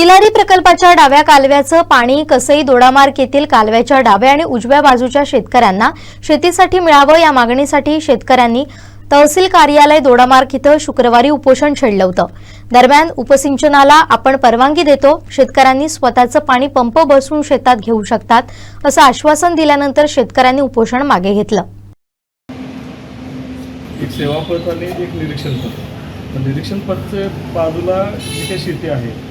तिलारी प्रकल्पाच्या डाव्या कालव्याचं पाणी कसई दोडामार्ग येथील कालव्याच्या डाव्या आणि उजव्या बाजूच्या शेतकऱ्यांना शेतीसाठी मिळावं या मागणीसाठी शेतकऱ्यांनी तहसील कार्यालय दोडामार्ग इथं शुक्रवारी उपोषण छेडलं होतं. दरम्यान उपसिंचनाला आपण परवानगी देतो शेतकऱ्यांनी स्वतःचं पाणी पंप बसवून शेतात घेऊ शकतात असं आश्वासन दिल्यानंतर शेतकऱ्यांनी उपोषण मागे घेतलं. एक सेवा पथ आणि एक निरीक्षण पथ निरीक्षण पथचे बाजूला जी काही शेती आहे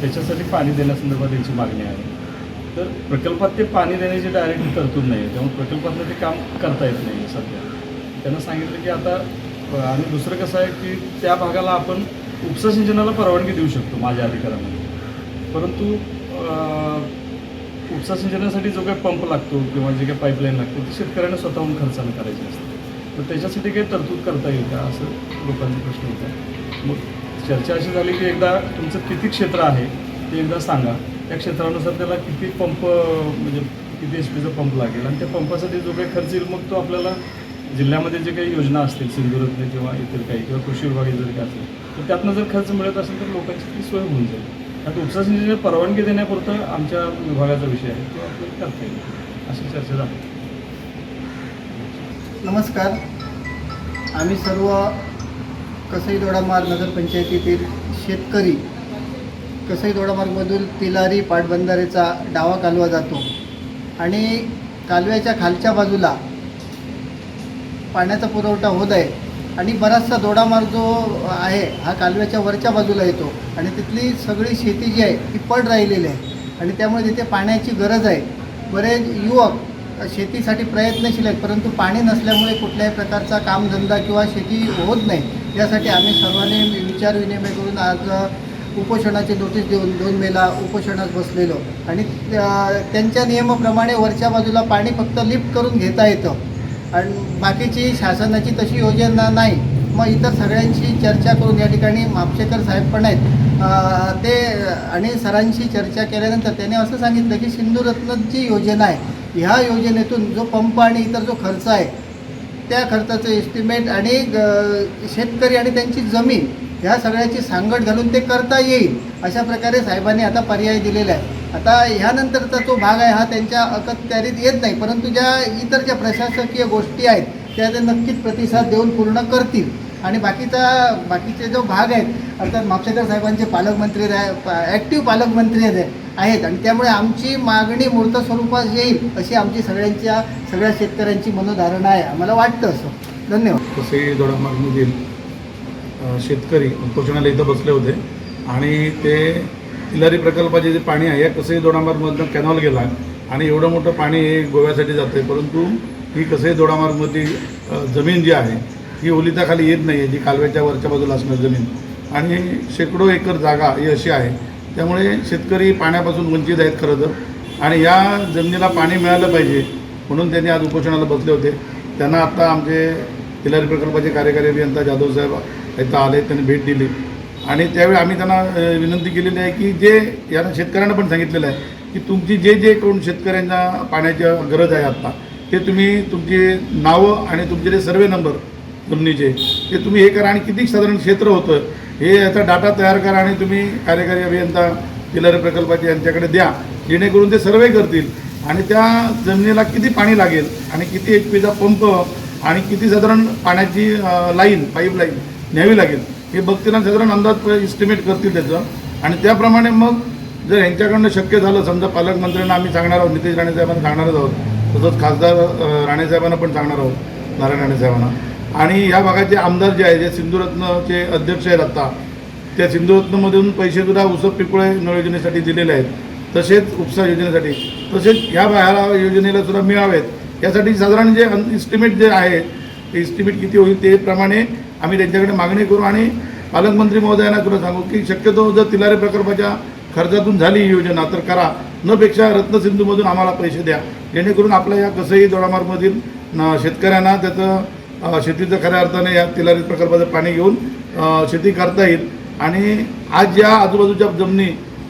त्याच्यासाठी पाणी देण्यासंदर्भात त्यांची मागणी आहे. तर प्रकल्पात ते पाणी देण्याची डायरेक्ट तरतूद नाही आहे त्यामुळे प्रकल्पातलं ते काम करता येत नाही सध्या. त्यांना सांगितलं की आता आणि दुसरं कसं आहे की त्या भागाला आपण उपसा सिंचनाला परवानगी देऊ शकतो माझ्या अधिकारामध्ये. परंतु उपसा सिंचनासाठी जो काही पंप लागतो किंवा जे काही पाईपलाईन लागते ते शेतकऱ्यांना स्वतःहून खर्चानं करायची असते तर त्याच्यासाठी काही तरतूद करता येईल का? असं लोकांचा प्रश्न होता. मग चर्चा अशी झाली की एकदा तुमचं किती क्षेत्र आहे ते एकदा सांगा. त्या क्षेत्रानुसार त्याला किती पंप म्हणजे किती एच पीचा पंप लागेल आणि त्या पंपासाठी जो काही खर्च येईल मग तो आपल्याला जिल्ह्यामध्ये जे काही योजना असतील सिंधुदुर्गने किंवा इतर काही किंवा कृषी विभाग जर काही असेल तर त्यातनं जर खर्च मिळत असेल तर लोकांची ती सोय होऊन जाईल. आता उपसा सिंचनाची परवानगी देण्यापुरतं आमच्या विभागाचा विषय आहे तो आपल्याला करता येईल अशी चर्चा झाली. नमस्कार. आम्ही सर्व कसई दोडामार्ग नगरपंचायतीतील शेतकरी कसई दोडामार्गमधून तिलारी पाटबंधारेचा डावा कालवा जातो आणि कालव्याच्या खालच्या बाजूला पाण्याचा पुरवठा होत आहे आणि बराचसा दोडामार्ग जो आहे हा कालव्याच्या वरच्या बाजूला येतो आणि तिथली सगळी शेती जी आहे ती पड राहिलेली आहे आणि त्यामुळे तिथे पाण्याची गरज आहे. बरेच युवक शेतीसाठी प्रयत्नशील आहेत परंतु पाणी नसल्यामुळे कुठल्याही प्रकारचा कामधंदा किंवा शेती होत नाही. यासाठी आम्ही सर्वांनी विचार विनिमय करून आज उपोषणाची नोटीस देऊन दोन मेला उपोषणात बसलेलो. आणि त्यांच्या नियमाप्रमाणे वरच्या बाजूला पाणी फक्त लिफ्ट करून घेता येतं. आणि बाकीची शासनाची तशी योजना नाही. मग इतर सगळ्यांशी चर्चा करून या ठिकाणी मापशेकर साहेब पण आहेत. ते आणि सरांशी चर्चा केल्यानंतर त्याने असं सांगितलं की सिंधुरत्न जी योजना आहे. ह्या योजनेतून जो पंप आणि इतर जो खर्च आहे त्या खर्चाचं एस्टिमेट आणि ग- शेतकरी आणि त्यांची जमीन ह्या सगळ्याची सांगड घालून ते करता येईल अशा प्रकारे साहेबांनी आता पर्याय दिलेला आहे. आता ह्यानंतरचा जो भाग आहे हा त्यांच्या अखत्यारीत येत नाही परंतु ज्या इतर ज्या प्रशासकीय गोष्टी आहेत त्या ते नक्कीच प्रतिसाद देऊन पूर्ण करतील. आणि बाकीचा बाकीचे जो भाग आहेत अर्थात म्हापसेकर साहेबांचे पालकमंत्री ॲक्टिव्ह पालकमंत्री आहेत आहेत. आणि त्यामुळे आमची मागणी मूर्त स्वरूपात येईल अशी आमची सगळ्यांच्या सगळ्या शेतकऱ्यांची मनोधारणा आहे. आम्हाला वाटतं असं. धन्यवाद. कसई दोडामार्गमधील शेतकरी उपोषणाला इथं बसले होते. आणि ते तिलारी प्रकल्पाचे जे पाणी आहे या कसंही दोडामार्गमधनं कॅनॉल गेला आणि एवढं मोठं पाणी हे गोव्यासाठी जातं आहे परंतु ही कसंही दोडामार्गमधली जमीन जी आहे ही ओलिताखाली येत नाही आहे जी कालव्याच्या वरच्या बाजूला असणार जमीन. आणि शेकडो एकर जागा ही अशी आहे त्यामुळे शेतकरी पाण्यापासून वंचित आहेत खरं तर. आणि या जमिनीला पाणी मिळालं पाहिजे म्हणून त्यांनी आज उपोषणाला बसले होते. त्यांना आत्ता आमचे तिलारी प्रकल्पाचे कार्यकारी अभियंता जाधव साहेब इथं आले त्यांनी भेट दिली. आणि त्यावेळी आम्ही त्यांना विनंती केलेली आहे की जे यांना शेतकऱ्यांना पण सांगितलेलं आहे की तुमची जे जे कोण शेतकऱ्यांना पाण्याची गरज आहे आत्ता ते तुम्ही तुमची नावं आणि तुमचे जे सर्वे नंबर जमिनीचे ते तुम्ही हे करा. आणि किती साधारण क्षेत्र होतं हे याचा डाटा तयार करा आणि तुम्ही कार्यकारी अभियंता तिलारी प्रकल्पाचे यांच्याकडे द्या. जेणेकरून ते सर्वे करतील. आणि त्या जमिनीला किती पाणी लागेल आणि किती एच पीचा पंप आणि किती साधारण पाण्याची लाईन पाईप लाईन न्यावी लागेल हे बघतील साधारण अंदाज इस्टिमेट करतील त्याचं. आणि त्याप्रमाणे मग जर यांच्याकडनं शक्य झालं समजा पालकमंत्र्यांना आम्ही सांगणार आहोत नितेश राणे साहेबांना सांगणारच आहोत तसंच खासदार राणेसाहेबांना पण सांगणार आहोत नारायण राणेसाहेबांना आणि ह्या भागाचे आमदार जे आहे जे सिंधुरत्नचे अध्यक्ष आहेत आता त्या सिंधुरत्नमधून पैसे सुद्धा उसप पिकुळे नळ योजनेसाठी दिलेले आहेत. तसेच उपसा योजनेसाठी. तसेच ह्या ह्या योजनेला सुद्धा मिळावेत. यासाठी साधारण जे इस्टिमेट जे आहे ते इस्टिमेट किती होईल ते प्रमाणे आम्ही त्यांच्याकडे मागणी करू आणि पालकमंत्री महोदयांना तुला सांगू की शक्यतो जर तिलारे प्रकल्पाच्या खर्चातून झाली ही योजना तर करा. न पेक्षा रत्नसिंधूमधून आम्हाला पैसे द्या. जेणेकरून आपल्या या कसंही दोडामार्गमधील शेतकऱ्यांना त्याचं शेतीचं खऱ्या अर्थाने या तिलारी प्रकल्पाचं पाणी घेऊन शेती करता येईल. आणि आज ज्या आजूबाजूच्या जमिनी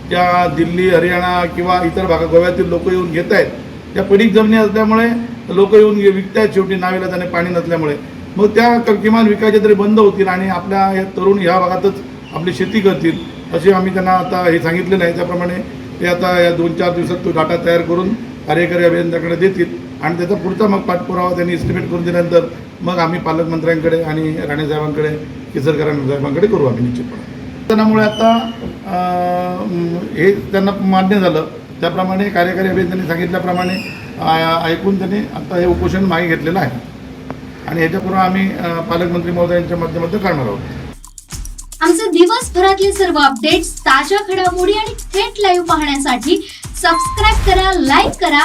ज्या दिल्ली हरियाणा किंवा इतर भागा गोव्यातील लोक येऊन घेत आहेत. त्या पडीक जमिनी असल्यामुळे लोक येऊन विकत आहेत शेवटी नावेला त्याने पाणी नसल्यामुळे. मग त्या किमान विकायच्या तरी बंद होतील आणि आपल्या या तरुण ह्या भागातच आपली शेती करतील असे आम्ही त्यांना आता हे सांगितलेलं आहे. त्याप्रमाणे ते आता या दोन चार दिवसात तो डाटा तयार करून कार्यकारी अभियंत्याकडे देतील. आणि त्याचा पुढचा मग पाठपुरावा त्यांनी इस्टिमेट करून दिल्यानंतर मग आम्ही पालकमंत्र्यांकडे आणि राणेसाहेबांकडे केसरकर साहेबांकडे करू आम्ही निश्चितपणे. त्यामुळे आता हे त्यांना मान्य झालं. त्याप्रमाणे कार्यकारी अभियंत्यांनी सांगितल्याप्रमाणे ऐकून त्यांनी आता हे उपोषण मागे घेतलेलं आहे. आणि ह्याच्यापूर्वी आम्ही पालकमंत्री महोदयांच्या माध्यमातून करणार आहोत. आमचे दिवसभरातले सर्व अपडेट्स ताज्या घडामोडी आणि थेट लाईव्ह पाहण्यासाठी सबस्क्राईब करा लाईक करा